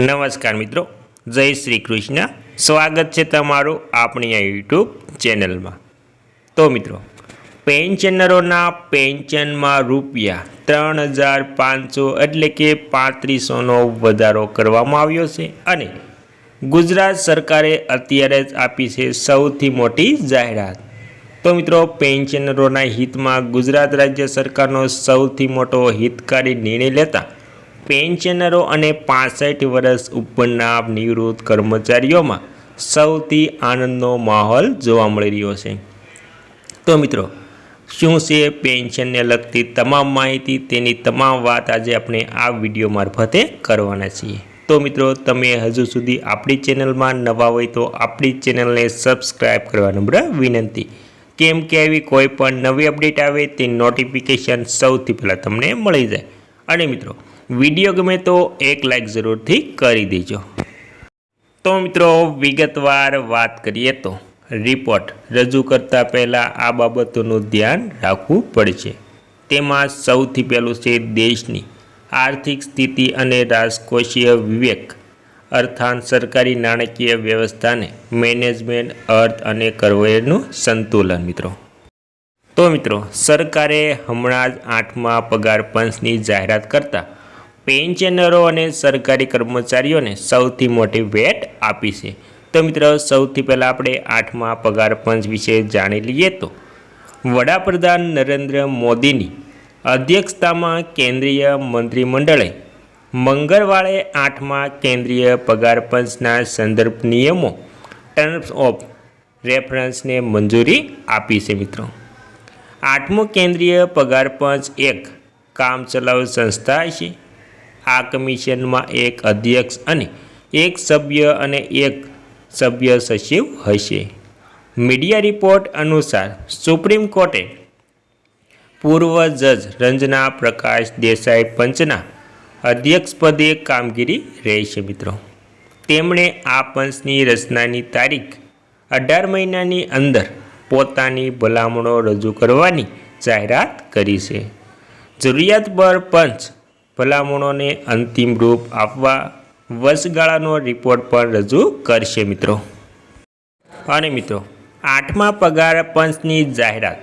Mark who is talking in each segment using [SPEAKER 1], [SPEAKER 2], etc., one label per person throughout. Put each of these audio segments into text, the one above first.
[SPEAKER 1] નમસ્કાર મિત્રો, જય શ્રી કૃષ્ણ. સ્વાગત છે તમારું આપણી આ યુટ્યુબ ચેનલમાં. તો મિત્રો, પેન્શનરોના પેન્શનમાં રૂપિયા ત્રણ હજાર પાંચસો એટલે કે પાંત્રીસોનો વધારો કરવામાં આવ્યો છે અને ગુજરાત સરકારે અત્યારે જ આપી છે સૌથી મોટી જાહેરાત. તો મિત્રો, પેન્શનરોના હિતમાં ગુજરાત રાજ્ય સરકારનો સૌથી મોટો હિતકારી નિર્ણય લેતા પેન્શનરો અને પાસઠ વર્ષ ઉપરના નિવૃત્ત કર્મચારીઓમાં સૌથી આનંદનો માહોલ જોવા મળી રહ્યો છે. તો મિત્રો, શું છે પેન્શનને લગતી તમામ માહિતી? તેની તમામ વાત આજે આપણે આ વીડિયો મારફતે કરવાના છીએ. તો મિત્રો, તમે હજુ સુધી આપણી ચેનલમાં નવા હોય તો આપણી ચેનલને સબસ્ક્રાઈબ કરવા નમ્ર વિનંતી. કેમ કે આવી કોઈ પણ નવી અપડેટ આવે, તે નોટિફિકેશન સૌથી પહેલાં તમને મળી જાય. અને મિત્રો વીડિયો ગમે તો એક લાઇક જરૂરથી કરી દેજો. તો મિત્રો, વિગતવાર વાત કરીએ તો રિપોર્ટ રજૂ કરતાં પહેલાં આ બાબતોનું ધ્યાન રાખવું પડશે. તેમાં સૌથી પહેલું છે દેશની આર્થિક સ્થિતિ અને રાજકોષીય વિવેક. અર્થાત સરકારી નાણાકીય વ્યવસ્થાને મેનેજમેન્ટ અર્થ અને કરવેરનું સંતુલન મિત્રો. તો મિત્રો, સરકારે હમણાં જ આઠમા પગાર પંચની જાહેરાત કરતાં પેન્શનરો અને સરકારી કર્મચારીઓને સૌથી મોટી ભેટ આપી છે. તો મિત્રો, સૌથી પહેલાં આપણે આઠમા પગાર પંચ વિશે જાણી લઈએ તો. વડાપ્રધાન નરેન્દ્ર મોદીની અધ્યક્ષતામાં કેન્દ્રીય મંત્રીમંડળે મંગળવારે આઠમા કેન્દ્રીય પગાર પંચના સંદર્ભ નિયમો ટર્મ્સ ઓફ રેફરન્સને મંજૂરી આપી છે મિત્રો. આઠમું કેન્દ્રીય પગાર પંચ એક કામચલાઉ સંસ્થા છે. આ કમિશનમાં એક અધ્યક્ષ અને એક સભ્ય અને એક સભ્ય સચિવ હશે. મીડિયા રિપોર્ટ અનુસાર સુપ્રીમ કોર્ટે પૂર્વ જજ રંજના પ્રકાશ દેસાઈ પંચના અધ્યક્ષપદે કામગીરી રહેશે મિત્રો. તેમણે આ પંચની રચનાની તારીખ અઢાર મહિનાની અંદર પોતાની ભલામણો રજૂ કરવાની જાહેરાત કરી છે. જરૂરિયાત પર પંચ ભલામણોને અંતિમ રૂપ આપવા વર્ષગાળાનો રિપોર્ટ પણ રજૂ કરશે મિત્રો. અને મિત્રો, આઠમા પગાર પંચની જાહેરાત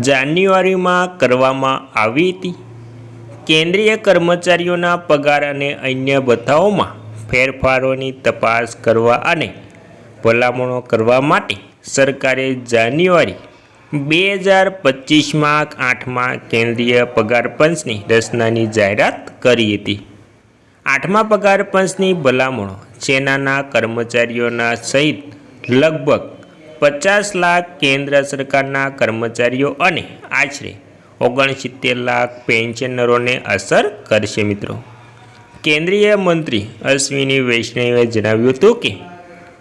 [SPEAKER 1] જાન્યુઆરીમાં કરવામાં આવી હતી. કેન્દ્રીય કર્મચારીઓના પગાર અને અન્ય ભથ્થાઓમાં ફેરફારોની તપાસ કરવા અને ભલામણો કરવા માટે સરકારે જાન્યુઆરી બે હજાર પચીસમાં આઠમા કેન્દ્રીય પગાર પંચની રચનાની જાહેરાત કરી હતી. આઠમા પગાર પંચની ભલામણો સેનાના કર્મચારીઓના સહિત લગભગ પચાસ લાખ કેન્દ્ર સરકારના કર્મચારીઓ અને આશરે ઓગણસિત્તેર લાખ પેન્શનરોને અસર કરશે મિત્રો. કેન્દ્રીય મંત્રી અશ્વિની વૈષ્ણવે જણાવ્યું હતું કે,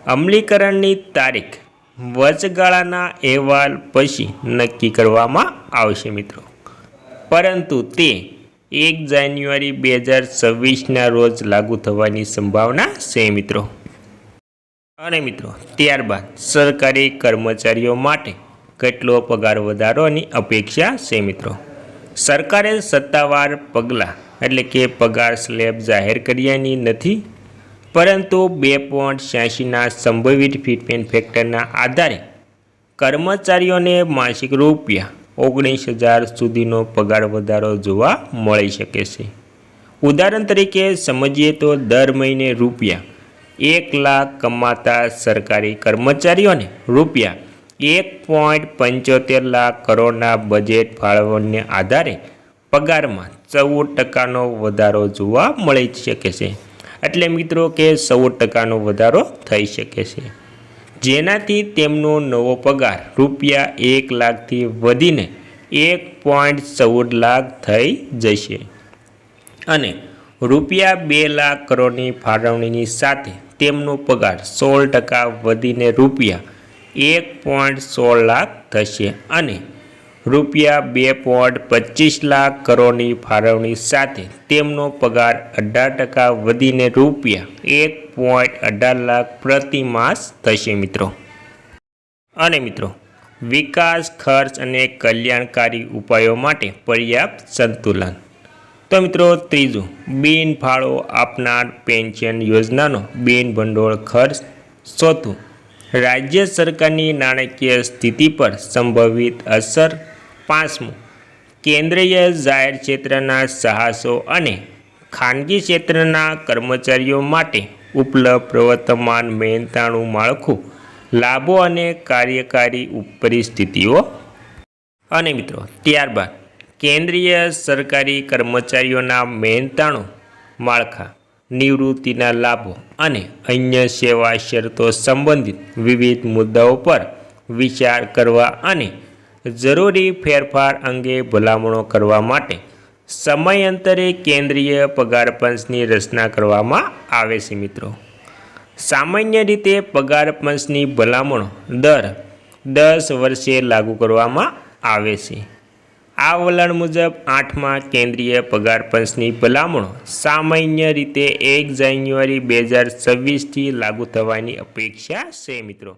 [SPEAKER 1] અમલીકરણની તારીખ વચગાળાના અહેવાલ પછી નક્કી કરવામાં આવશે મિત્રો. પરંતુ તે એક જાન્યુઆરી બે હજાર છવ્વીસના રોજ લાગુ થવાની સંભાવના છે મિત્રો. અને મિત્રો, ત્યારબાદ સરકારી કર્મચારીઓ માટે કેટલો પગાર વધારોની અપેક્ષા છે મિત્રો? સરકારે સત્તાવાર પગલાં એટલે કે પગાર સ્લેબ જાહેર કર્યાની નથી પરંતુ બે પોઈન્ટ છ્યાસીના સંભવિત ફિટમેન્ટ ફેક્ટરના આધારે કર્મચારીઓને માસિક રૂપિયા ઓગણીસ હજાર સુધીનો પગાર વધારો જોવા મળી શકે છે. ઉદાહરણ તરીકે સમજીએ તો દર મહિને રૂપિયા એક લાખ કમાતા સરકારી કર્મચારીઓને રૂપિયા એક પોઈન્ટ પંચોતેર લાખ કરોડના બજેટ ફાળવણને આધારે પગારમાં ચૌદ ટકાનો વધારો જોવા મળી શકે છે. એટલે મિત્રો કે સૌ ટકાનો વધારો થઈ શકે છે. જેનાથી તેમનો નવો પગાર રૂપિયા એક લાખથી વધીને એક પોઈન્ટ ચૌદ લાખ થઈ જશે. અને રૂપિયા બે લાખ કરોડની ફાળવણીની સાથે તેમનો પગાર સોળ ટકા વધીને રૂપિયા એક પોઈન્ટ સોળ લાખ થશે અને રૂપિયા બે પોઈન્ટ પચીસ લાખ કરોડની ફાળવણી સાથે તેમનો પગાર અઢાર ટકા વધીને રૂપિયા એક પોઈન્ટ અઢાર લાખ પ્રતિ માસ થશે, મિત્રો. અને મિત્રો, વિકાસ, ખર્ચ અને કલ્યાણકારી ઉપાયો માટે પર્યાપ્ત સંતુલન. તો મિત્રો, ત્રીજું, બિન ફાળો આપનાર પેન્શન યોજનાનો બિન ભંડોળ ખર્ચ. ચોથું, રાજ્ય સરકારની નાણાકીય સ્થિતિ પર સંભવિત અસર. પાંચમું, કેન્દ્રીય જાહેર ક્ષેત્રના સાહસો અને ખાનગી ક્ષેત્રના કર્મચારીઓ માટે ઉપલબ્ધ પ્રવર્તમાન મહેનતાણું માળખું, લાભો અને કાર્યકારી પરિસ્થિતિઓ અને મિત્રો, ત્યારબાદ કેન્દ્રીય સરકારી કર્મચારીઓના મહેનતાણું માળખા, નિવૃત્તિના લાભો અને અન્ય સેવા શરતો સંબંધિત વિવિધ મુદ્દાઓ પર વિચાર કરવા અને જરૂરી ફેરફાર અંગે ભલામણો કરવા માટે સમયાંતરે કેન્દ્રીય પગાર પંચની રચના કરવામાં આવે છે મિત્રો. સામાન્ય રીતે પગાર પંચની ભલામણો દર દસ વર્ષે લાગુ કરવામાં આવે છે. આ વલણ મુજબ આઠમાં કેન્દ્રીય પગાર પંચની ભલામણો સામાન્ય રીતે એક જાન્યુઆરી બે હજાર છવ્વીસથી લાગુ થવાની અપેક્ષા છે મિત્રો.